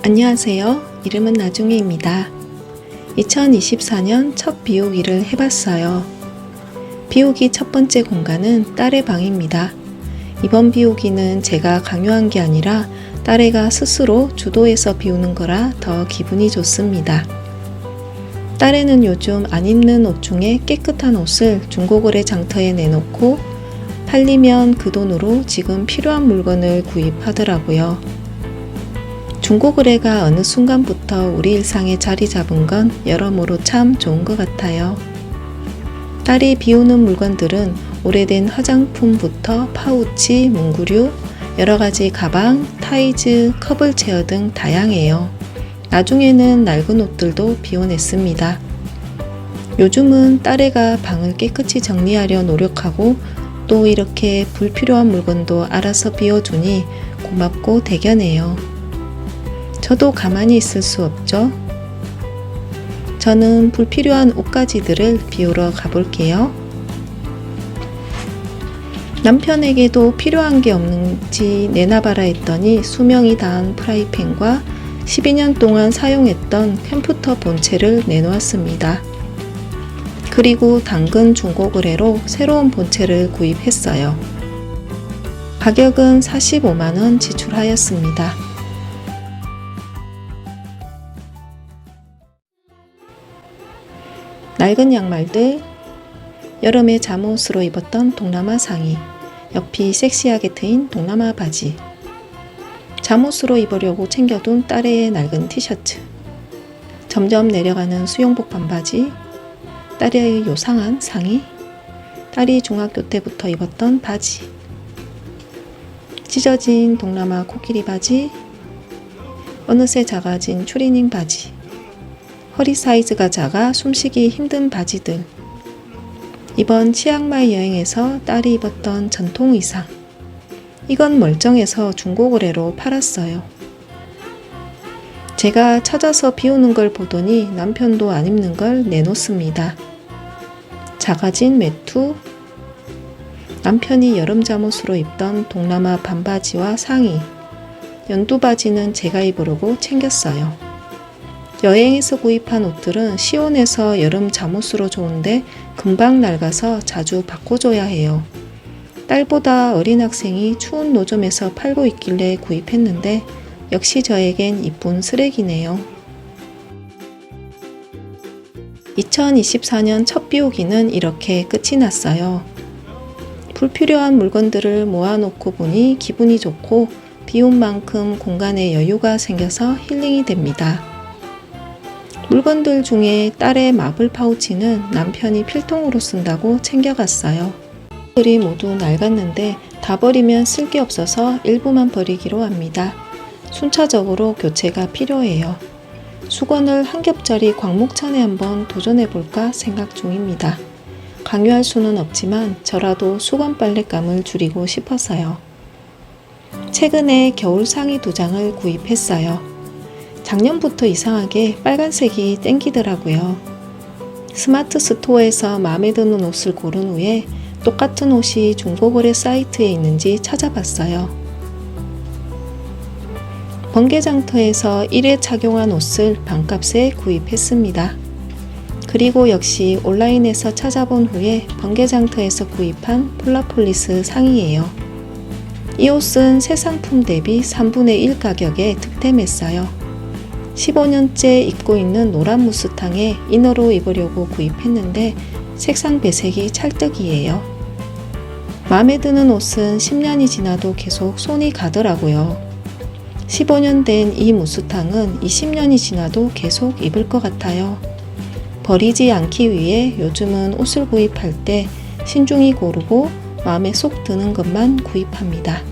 안녕하세요. 이름은 나중에입니다. 2024년 첫 비우기를 해봤어요. 비우기 첫 번째 공간은 딸의 방입니다. 이번 비우기는 제가 강요한 게 아니라 딸애가 스스로 주도해서 비우는 거라 더 기분이 좋습니다. 딸애는 요즘 안 입는 옷 중에 깨끗한 옷을 중고거래 장터에 내놓고 팔리면 그 돈으로 지금 필요한 물건을 구입하더라고요. 중고거래가 어느 순간부터 우리 일상에 자리 잡은 건 여러모로 참 좋은 것 같아요. 딸이 비우는 물건들은 오래된 화장품부터 파우치, 문구류, 여러 가지 가방, 타이즈, 컵을 체어 등 다양해요. 나중에는 낡은 옷들도 비워냈습니다. 요즘은 딸애가 방을 깨끗이 정리하려 노력하고 또 이렇게 불필요한 물건도 알아서 비워주니 고맙고 대견해요. 저도 가만히 있을 수 없죠. 저는 불필요한 옷가지들을 비우러 가볼게요. 남편에게도 필요한 게 없는지 내놔봐라 했더니 수명이 다한 프라이팬과 12년 동안 사용했던 컴퓨터 본체를 내놓았습니다. 그리고 당근 중고 거래로 새로운 본체를 구입했어요. 가격은 45만원 지출하였습니다. 낡은 양말들, 여름에 잠옷으로 입었던 동남아 상의, 옆이 섹시하게 트인 동남아 바지, 잠옷으로 입으려고 챙겨둔 딸의 낡은 티셔츠, 점점 내려가는 수영복 반바지, 딸의 요상한 상의, 딸이 중학교 때부터 입었던 바지, 찢어진 동남아 코끼리 바지, 어느새 작아진 추리닝 바지, 허리 사이즈가 작아 숨쉬기 힘든 바지들, 이번 치앙마이 여행에서 딸이 입었던 전통 의상, 이건 멀쩡해서 중고 거래로 팔았어요. 제가 찾아서 비우는 걸 보더니 남편도 안 입는 걸 내놓습니다. 작아진 외투, 남편이 여름 잠옷으로 입던 동남아 반바지와 상의, 연두 바지는 제가 입으려고 챙겼어요. 여행에서 구입한 옷들은 시원해서 여름 잠옷으로 좋은데 금방 낡아서 자주 바꿔줘야 해요. 딸보다 어린 학생이 추운 노점에서 팔고 있길래 구입했는데 역시 저에겐 이쁜 쓰레기네요. 2024년 첫 비오기는 이렇게 끝이 났어요. 불필요한 물건들을 모아놓고 보니 기분이 좋고 비운 만큼 공간에 여유가 생겨서 힐링이 됩니다. 물건들 중에 딸의 마블 파우치는 남편이 필통으로 쓴다고 챙겨갔어요. 들이 모두 낡았는데 다 버리면 쓸 게 없어서 일부만 버리기로 합니다. 순차적으로 교체가 필요해요. 수건을 한 겹짜리 광목천에 한번 도전해 볼까 생각 중입니다. 강요할 수는 없지만 저라도 수건 빨랫감을 줄이고 싶어서요. 최근에 겨울 상의 두 장을 구입했어요. 작년부터 이상하게 빨간색이 땡기더라고요. 스마트 스토어에서 마음에 드는 옷을 고른 후에 똑같은 옷이 중고거래 사이트에 있는지 찾아봤어요. 번개장터에서 1회 착용한 옷을 반값에 구입했습니다. 그리고 역시 온라인에서 찾아본 후에 번개장터에서 구입한 폴라폴리스 상의예요. 이 옷은 새 상품 대비 3분의 1 가격에 득템했어요. 15년째 입고 있는 노란 무스탕에 이너로 입으려고 구입했는데 색상 배색이 찰떡이에요. 마음에 드는 옷은 10년이 지나도 계속 손이 가더라고요. 15년 된 이 무스탕은 20년이 지나도 계속 입을 것 같아요. 버리지 않기 위해 요즘은 옷을 구입할 때 신중히 고르고 마음에 쏙 드는 것만 구입합니다.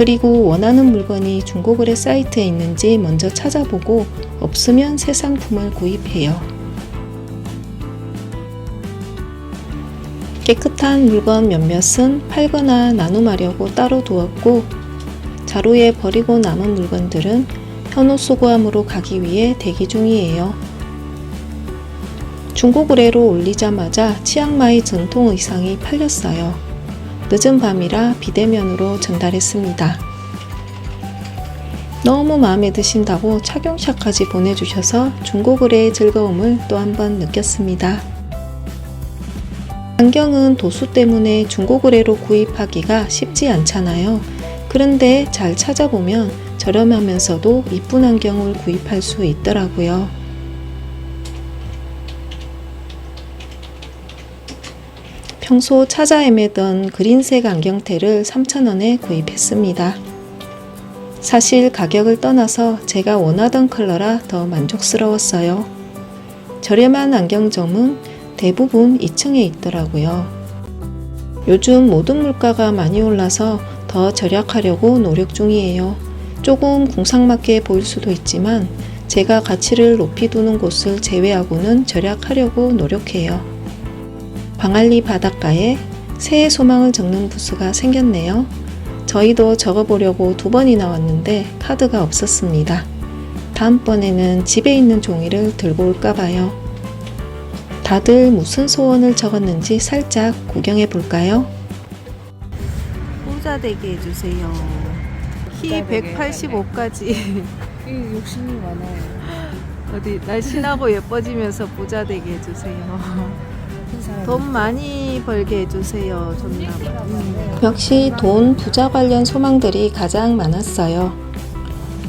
그리고 원하는 물건이 중고거래 사이트에 있는지 먼저 찾아보고 없으면 새 상품을 구입해요. 깨끗한 물건 몇몇은 팔거나 나눔하려고 따로 두었고 자루에 버리고 남은 물건들은 현우 수거함으로 가기 위해 대기 중이에요. 중고거래로 올리자마자 치앙마이 전통 의상이 팔렸어요. 늦은 밤이라 비대면으로 전달했습니다. 너무 마음에 드신다고 착용샷까지 보내주셔서 중고거래의 즐거움을 또 한 번 느꼈습니다. 안경은 도수 때문에 중고거래로 구입하기가 쉽지 않잖아요. 그런데 잘 찾아보면 저렴하면서도 이쁜 안경을 구입할 수 있더라고요. 평소 찾아 헤매던 그린색 안경테를 3,000원에 구입했습니다. 사실 가격을 떠나서 제가 원하던 컬러라 더 만족스러웠어요. 저렴한 안경점은 대부분 2층에 있더라고요. 요즘 모든 물가가 많이 올라서 더 절약하려고 노력 중이에요. 조금 궁상맞게 보일 수도 있지만 제가 가치를 높이 두는 곳을 제외하고는 절약하려고 노력해요. 광안리 바닷가에 새해 소망을 적는 부스가 생겼네요. 저희도 적어보려고 두 번이나 왔는데 카드가 없었습니다. 다음번에는 집에 있는 종이를 들고 올까 봐요. 다들 무슨 소원을 적었는지 살짝 구경해 볼까요? 부자 되게 해주세요. 키 부자 되게 185까지 이 욕심이 많아요. 어디 날씬하고 예뻐지면서 부자 되게 해주세요. 돈 많이 벌게 해주세요. 존나. 음. 역시 돈, 부자 관련 소망들이 가장 많았어요.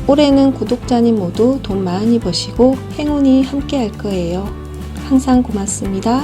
올해는 구독자님 모두 돈 많이 버시고 행운이 함께 할 거예요. 항상 고맙습니다.